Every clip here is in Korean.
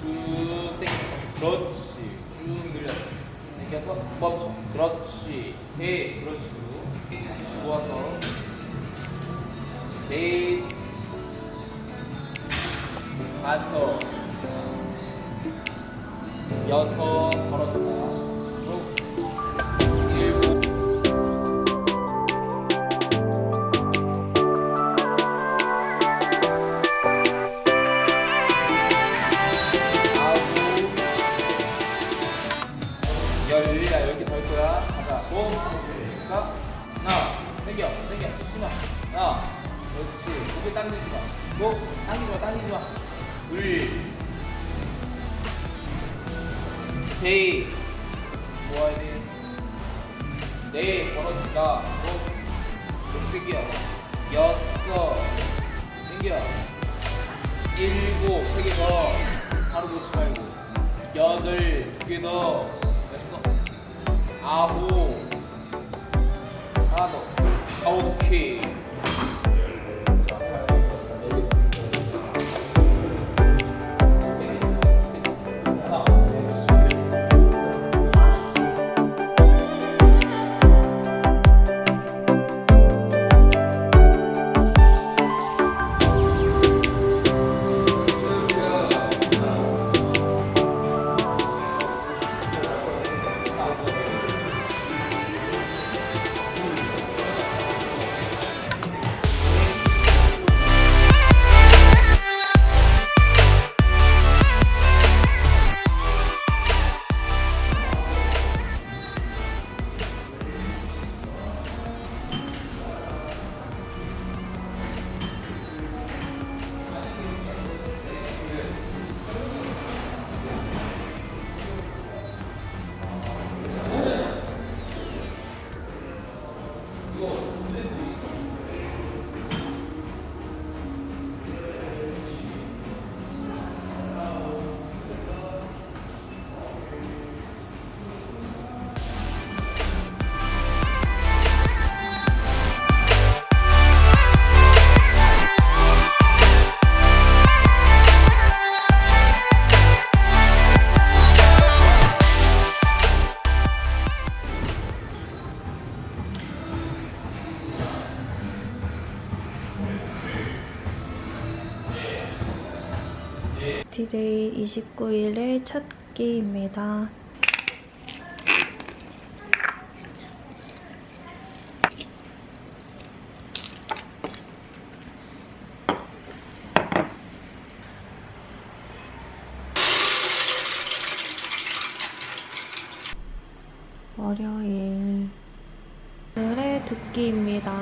쭉 당겨. 그렇지. 쭉 늘려. 당겨서 멈춰. 그렇지. 셋. 그렇지. 모아서. 넷. 다섯. 여섯. 걸어준다. 말고. 여덟. 두개 더. 여섯. 아홉. 하나 더. 아, 오케이. 29일의 첫 끼입니다. 월요일 오늘의 두 끼입니다.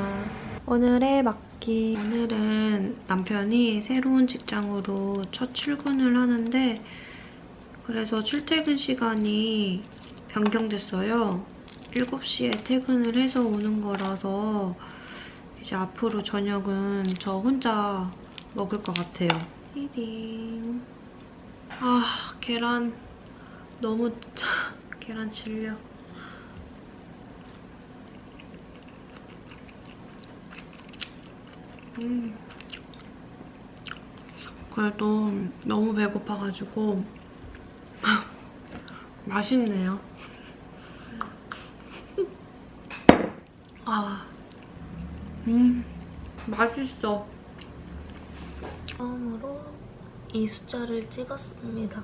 오늘의 막 기 오늘은 남편이 새로운 직장으로 첫 출근을 하는데 그래서 출퇴근 시간이 변경됐어요. 7시에 퇴근을 해서 오는 거라서 이제 앞으로 저녁은 저 혼자 먹을 것 같아요. 히딩. 아, 계란 너무 계란 질려. 음. 그래도 너무 배고파가지고 맛있네요. 아, 음, 맛있어. 처음으로 이 숫자를 찍었습니다.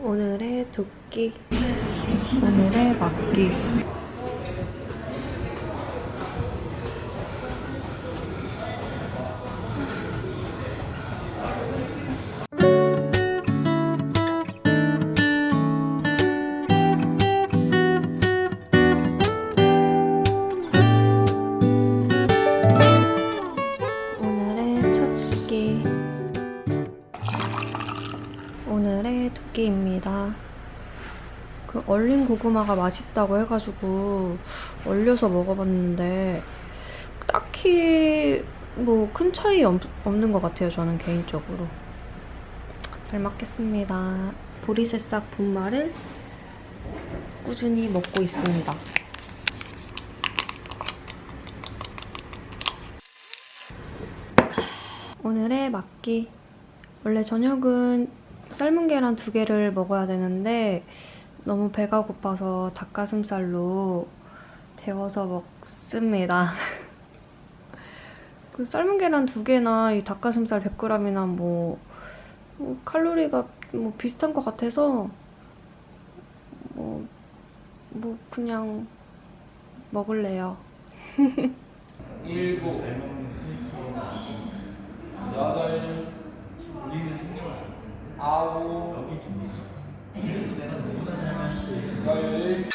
오늘의 두 끼, 오늘의 막기. 오늘의 두 끼입니다. 그 얼린 고구마가 맛있다고 해가지고 얼려서 먹어봤는데 딱히 뭐 큰 차이 없, 없는 것 같아요. 저는 개인적으로. 잘 먹겠습니다. 보리새싹 분말을 꾸준히 먹고 있습니다. 오늘의 막기. 원래 저녁은 삶은 계란 두 개를 먹어야 되는데 너무 배가 고파서 닭가슴살로 데워서 먹습니다. 그 삶은 계란 두 개나 이 닭가슴살 100g이나 뭐, 뭐 칼로리가 뭐 비슷한 것 같아서 뭐, 뭐 그냥 먹을래요. 일곱, 여덟, 아홉, 열.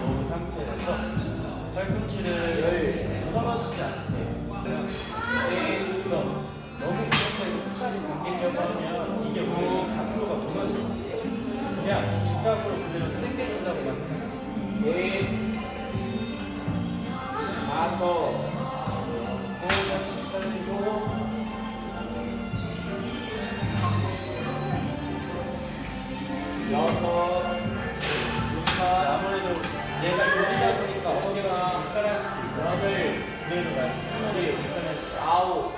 놓은 상태에서 팔꿈치를 떨어지지 않게 그래서 너무 그렇게 끝까지 당기려고 하면 이게 우리 각도가 무너져요 그냥 직각으로 그대로 당겨준다고만 생각해요 얘가 여기다 보니까 어깨가 좀 불편할 수도 있어요 여덟, 그래도 나 승모이 불편할 수도 아홉,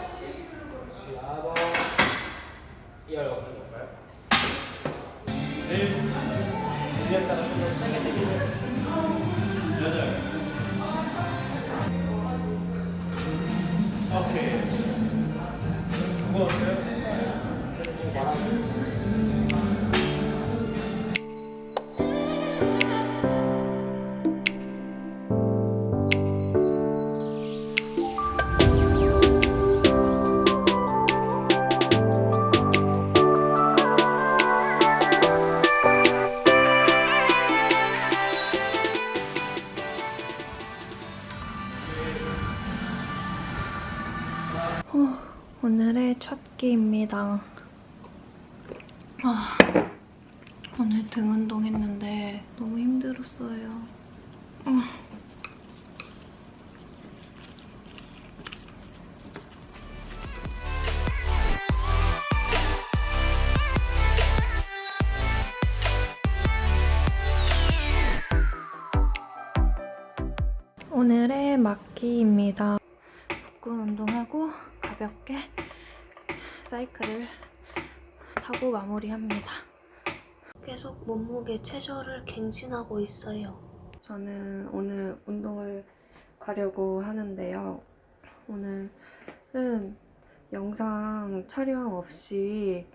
아홉, 열, 어떻 오늘 등 운동했는데 너무 힘들었어요. 아. 오늘의 막기입니다. 복근 운동하고 가볍게 사이클을 타고 마무리합니다. 계속 몸무게 최저를 갱신하고 있어요. 저는 오늘 운동을 가려고 하는데요. 오늘은 영상 촬영 없이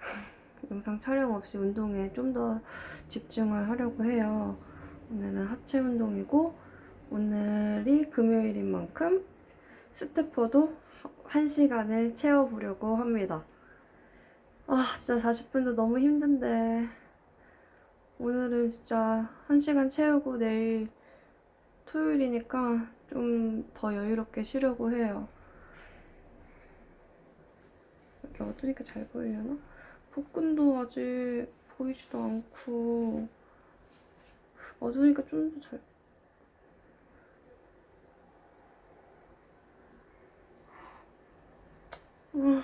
영상 촬영 없이 운동에 좀 더 집중을 하려고 해요. 오늘은 하체 운동이고 오늘이 금요일인 만큼 스태퍼도 1시간을 채워보려고 합니다. 아, 진짜 40분도 너무 힘든데. 오늘은 진짜 1시간 채우고 내일 토요일이니까 좀 더 여유롭게 쉬려고 해요. 이렇게 어두니까 잘 보이려나? 복근도 아직 보이지도 않고 어두니까 좀 더 잘. 음.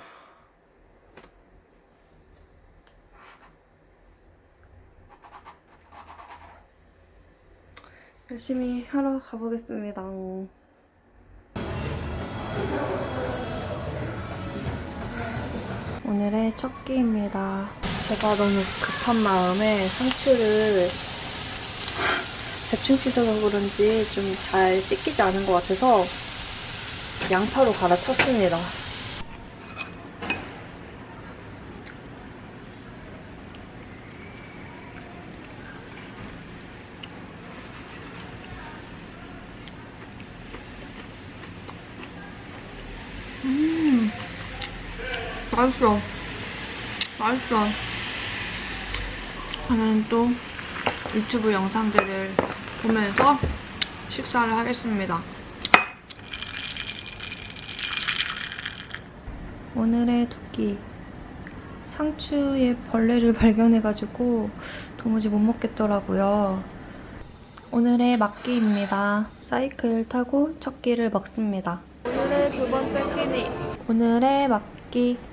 열심히 하러 가보겠습니다. 오늘의 첫 끼입니다. 제가 너무 급한 마음에 상추를 대충 씻어서 그런지 좀 잘 씻기지 않은 것 같아서 양파로 갈아탔습니다. 맛있어. 맛있어. 저는 또 유튜브 영상들을 보면서 식사를 하겠습니다. 오늘의 두 끼. 상추에 벌레를 발견해가지고 도무지 못 먹겠더라고요. 오늘의 막기입니다. 사이클 타고 첫 끼를 먹습니다. 오늘의 두 번째 끼니. 오늘의 막기.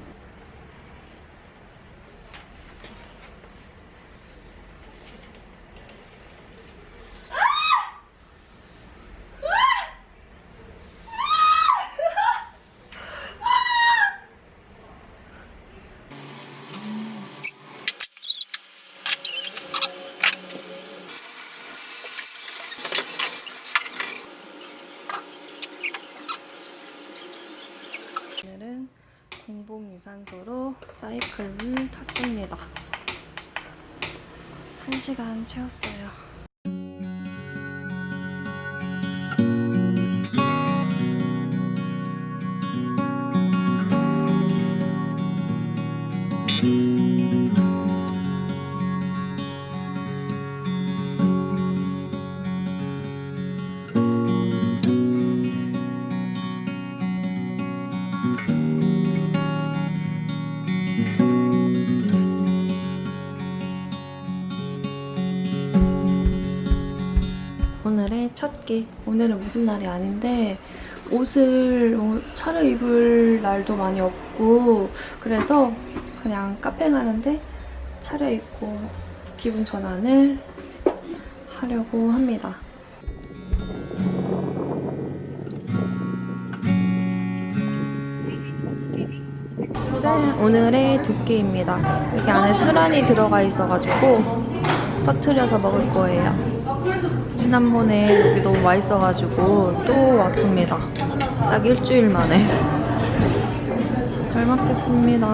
오늘은 공복 유산소로 사이클을 탔습니다. 한 시간 채웠어요. 오늘의 첫 끼. 오늘은 무슨 날이 아닌데 옷을 어, 차려입을 날도 많이 없고 그래서 그냥 카페 가는데 차려입고 기분 전환을 하려고 합니다. 짠! 오늘의 두 끼입니다. 여기 안에 수란이 들어가 있어가지고 터트려서 먹을 거예요. 지난번에 여기 너무 맛있어가지고 또 왔습니다. 딱 일주일 만에. 잘 먹겠습니다.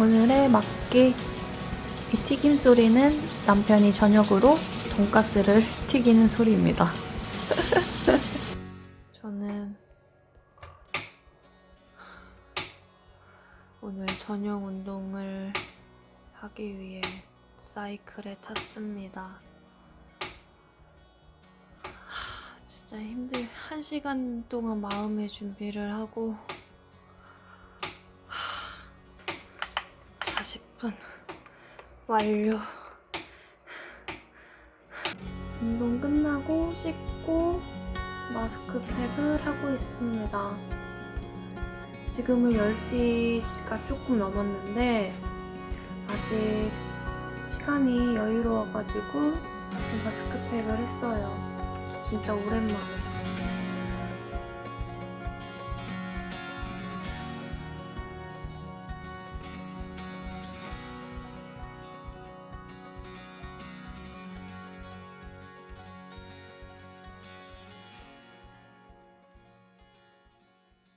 오늘의 막기. 이 튀김 소리는 남편이 저녁으로 돈가스를 튀기는 소리입니다. 저는 오늘 저녁 운동을 하기 위해 사이클에 탔습니다. 하, 진짜 힘들. 한 시간 동안 마음의 준비를 하고 하, 40분 완료. 운동 끝나고 씻고 마스크팩을 하고 있습니다. 지금은 10시가 조금 넘었는데 아직 시간이 여유로워가지고 마스크팩을 했어요. 진짜 오랜만에.